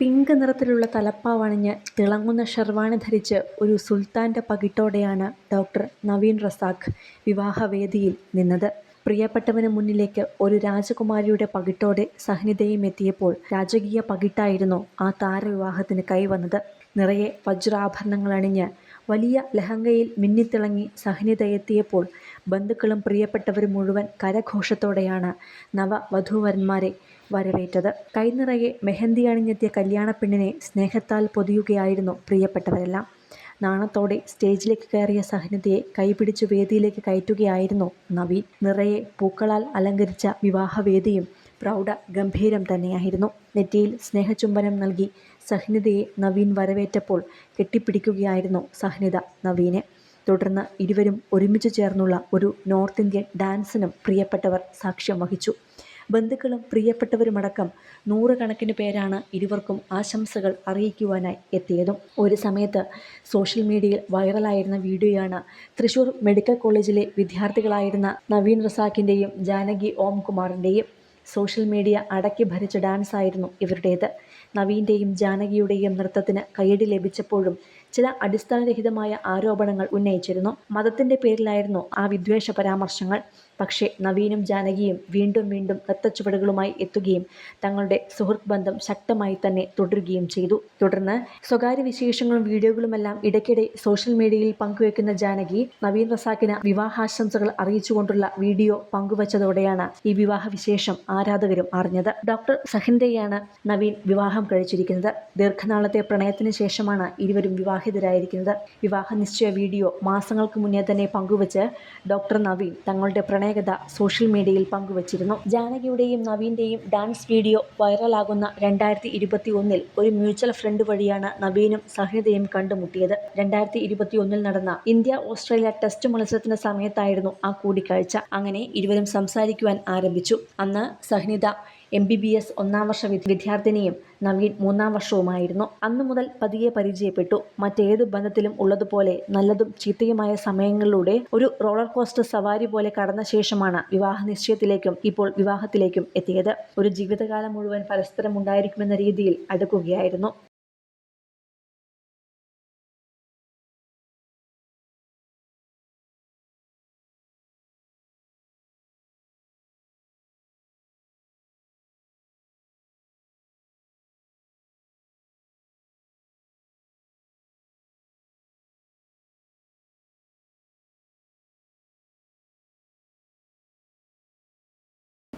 Pink നിറത്തിലുള്ള തലപ്പാവണിഞ്ഞ് തിളങ്ങുന്ന ഷെർവാണി ധരിച്ച് ഒരു സുൽത്താന്റെ പകിട്ടോടെയാണ് ഡോക്ടർ നവീൻ റസാഖ് വിവാഹവേദിയിൽ നിന്നത്. പ്രിയപ്പെട്ടവന് മുന്നിലേക്ക് ഒരു രാജകുമാരിയുടെ പകിട്ടോടെ സഹനിതയും എത്തിയപ്പോൾ രാജകീയ പകിട്ടായിരുന്നു ആ താരവിവാഹത്തിന് കൈവന്നത്. നിറയെ വജ്രാഭരണങ്ങൾ അണിഞ്ഞ് വലിയ ലഹങ്കയിൽ മിന്നിത്തിളങ്ങി സഹനിത എത്തിയപ്പോൾ ബന്ധുക്കളും പ്രിയപ്പെട്ടവരും മുഴുവൻ കരഘോഷത്തോടെയാണ് നവവധൂവരന്മാരെ വരവേറ്റത്. കൈനിറയെ മെഹന്തി അണിഞ്ഞെത്തിയ കല്യാണപ്പെണ്ണിനെ സ്നേഹത്താൽ പൊതിയുകയായിരുന്നു പ്രിയപ്പെട്ടവരെല്ലാം. നാണത്തോടെ സ്റ്റേജിലേക്ക് കയറിയ സഹനതിയെ കൈപിടിച്ചു വേദിയിലേക്ക് കയറ്റുകയായിരുന്നു നവീൻ. നിറയെ പൂക്കളാൽ അലങ്കരിച്ച വിവാഹവേദിയും പ്രൗഢഗംഭീരം തന്നെയായിരുന്നു. നെറ്റിയിൽ സ്നേഹചുംബനം നൽകി സഹ്നിതയെ നവീൻ വരവേറ്റപ്പോൾ കെട്ടിപ്പിടിക്കുകയായിരുന്നു സഹ്നിത നവീനെ. തുടർന്ന് ഇരുവരും ഒരുമിച്ച് ചേർന്നുള്ള ഒരു നോർത്ത് ഇന്ത്യൻ ഡാൻസിനും പ്രിയപ്പെട്ടവർ സാക്ഷ്യം വഹിച്ചു. ബന്ധുക്കളും പ്രിയപ്പെട്ടവരുമടക്കം നൂറുകണക്കിന് പേരാണ് ഇരുവർക്കും ആശംസകൾ അറിയിക്കുവാനായി എത്തിയതും. ഒരു സമയത്ത് സോഷ്യൽ മീഡിയയിൽ വൈറലായിരുന്ന വീഡിയോയാണ് തൃശൂർ മെഡിക്കൽ കോളേജിലെ വിദ്യാർത്ഥികളായിരുന്ന നവീൻ റസാഖിന്റെയും ജാനകി ഓംകുമാറിന്റെയും സോഷ്യൽ മീഡിയ അടക്കി ഭരിച്ച ഡാൻസായിരുന്നു ഇവരുടേത്. നവീന്റെയും ജാനകിയുടെയും നൃത്തത്തിന് കയ്യടി ലഭിച്ചപ്പോഴും ചില അടിസ്ഥാനരഹിതമായ ആരോപണങ്ങൾ ഉന്നയിച്ചിരുന്നു. മതത്തിന്റെ പേരിലായിരുന്നു ആ വിദ്വേഷ പരാമർശങ്ങൾ. പക്ഷേ നവീനും ജാനകിയും വീണ്ടും വീണ്ടും നൃത്തച്ചുവടുകളുമായി എത്തുകയും തങ്ങളുടെ സുഹൃത്ത് ബന്ധം ശക്തമായി തന്നെ തുടരുകയും ചെയ്തു. തുടർന്ന് സ്വകാര്യ വിശേഷങ്ങളും വീഡിയോകളുമെല്ലാം ഇടയ്ക്കിടെ സോഷ്യൽ മീഡിയയിൽ പങ്കുവെക്കുന്ന ജാനകി നവീൻ റസാക്കിന് വിവാഹാശംസകൾ അറിയിച്ചുകൊണ്ടുള്ള വീഡിയോ പങ്കുവച്ചതോടെയാണ് ഈ വിവാഹ വിശേഷം ആരാധകരും അറിഞ്ഞത്. ഡോക്ടർ സഹിന്ദയാണ് നവീൻ വിവാഹം കഴിച്ചിരിക്കുന്നത്. ദീർഘനാളത്തെ പ്രണയത്തിന് ശേഷമാണ് ഇരുവരും വിവാഹിതരായിരിക്കുന്നത്. വിവാഹ നിശ്ചയ വീഡിയോ മാസങ്ങൾക്ക് മുന്നേ തന്നെ പങ്കുവച്ച് ഡോക്ടർ നവീൻ തങ്ങളുടെ പ്രണയകഥ സോഷ്യൽ മീഡിയയിൽ പങ്കുവച്ചിരുന്നു. ജാനകിയുടെയും നവീന്റെയും ഡാൻസ് വീഡിയോ വൈറലാകുന്ന രണ്ടായിരത്തി ഇരുപത്തി ഒന്നിൽ ഒരു മ്യൂച്വൽ ഫ്രണ്ട് വഴിയാണ് നവീനും സഹിതയും കണ്ടുമുട്ടിയത്. രണ്ടായിരത്തി ഇരുപത്തി ഒന്നിൽ നടന്ന ഇന്ത്യ-ഓസ്ട്രേലിയ ടെസ്റ്റ് മത്സരത്തിന്റെ സമയത്തായിരുന്നു ആ കൂടിക്കാഴ്ച. അങ്ങനെ ഇരുവരും സംസാരിക്കുവാൻ ആരംഭിച്ചു. അന്ന് സഹ്നിത എംബിബിഎസ് ഒന്നാം വർഷ വിദ്യാർത്ഥിനിയും നവീൻ മൂന്നാം വർഷവുമായിരുന്നു. അന്നു മുതൽ പതിയെ പരിചയപ്പെട്ടു. മറ്റേത് ബന്ധത്തിലും ഉള്ളതുപോലെ നല്ലതും ചീത്തയുമായ സമയങ്ങളിലൂടെ ഒരു റോളർ കോസ്റ്റർ സവാരി പോലെ കടന്ന ശേഷമാണ് വിവാഹ നിശ്ചയത്തിലേക്കും ഇപ്പോൾ വിവാഹത്തിലേക്കും എത്തിയത്. ഒരു ജീവിതകാലം മുഴുവൻ പരസ്പരം ഉണ്ടായിരിക്കുമെന്ന രീതിയിൽ അടുക്കുകയായിരുന്നു.